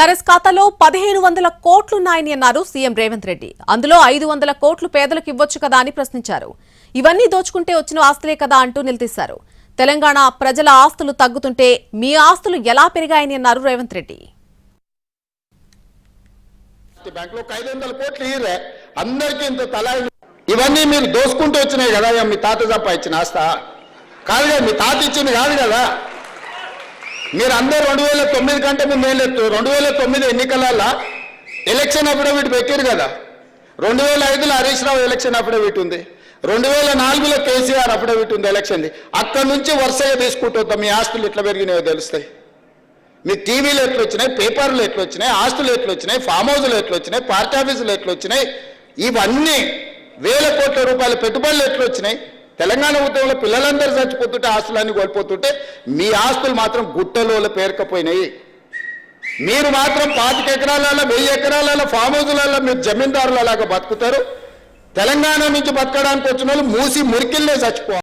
TRS ఖాతాలో పదిహేను వందల కోట్లున్నాయని అన్నారు సీఎం రేవంత్ రెడ్డి. అందులో ఐదు వందల కోట్లు పేదలకు ఇవ్వొచ్చు కదా అని ప్రశ్నించారు. ఇవన్నీ దోచుకుంటే వచ్చిన ఆస్తులే కదా అంటూ నిలదీశారు. తెలంగాణ ప్రజల ఆస్తులు తగ్గుతుంటే మీ ఆస్తులు ఎలా పెరిగాయని అన్నారు రేవంత్ రెడ్డి. ఇవన్నీ మీరు దోసుకుంటూ వచ్చినాయి కదా మీ తాత సంపాదించిన ఆస్త. కాదు కదా మీ తాత ఇచ్చింది కాదు కదా. మీరు అందరూ రెండు వేల తొమ్మిది కంటే ముందు ఏం లేదు. రెండు వేల తొమ్మిది ఎన్నికలలో ఎలక్షన్ అఫిడవిట్ పెట్టారు కదా. రెండు వేల ఐదులో హరీష్ రావు ఎలక్షన్ అఫిడవిట్ ఉంది రెండు వేల నాలుగులో కేసీఆర్ అఫిడవిట్ ఉంది ఎలక్షన్ది. అక్కడి నుంచి వరుసగా తీసుకుంటూ మీ ఆస్తులు ఎట్లా పెరిగినాయో తెలుస్తాయి. మీ టీవీలు ఎట్లా వచ్చినాయి? పేపర్లు ఎట్లా వచ్చినాయి? ఆస్తులు ఎట్లా వచ్చినాయి? ఫామ్ హౌస్లు ఎట్లా వచ్చినాయి? పార్టీ ఆఫీసులు ఎట్లా వచ్చినాయి? ఇవన్నీ వేల కోట్ల రూపాయల పెట్టుబడులు ఎట్లా వచ్చినాయి? తెలంగాణ ఉద్యమంలో పిల్లలందరూ చచ్చిపోతుంటే ఆస్తులన్నీ కోల్పోతుంటే మీ ఆస్తులు మాత్రం గుట్టలో పేరుకపోయినాయి. మీరు మాత్రం పాతిక ఎకరాలలో వెయ్యి ఎకరాలలో ఫామ్ హౌజులలో మీరు జమీందారులలాగా బతుకుతారు. తెలంగాణ నుంచి బతకడానికి వచ్చిన వాళ్ళు మూసి మురికిల్లే చచ్చిపోవాలి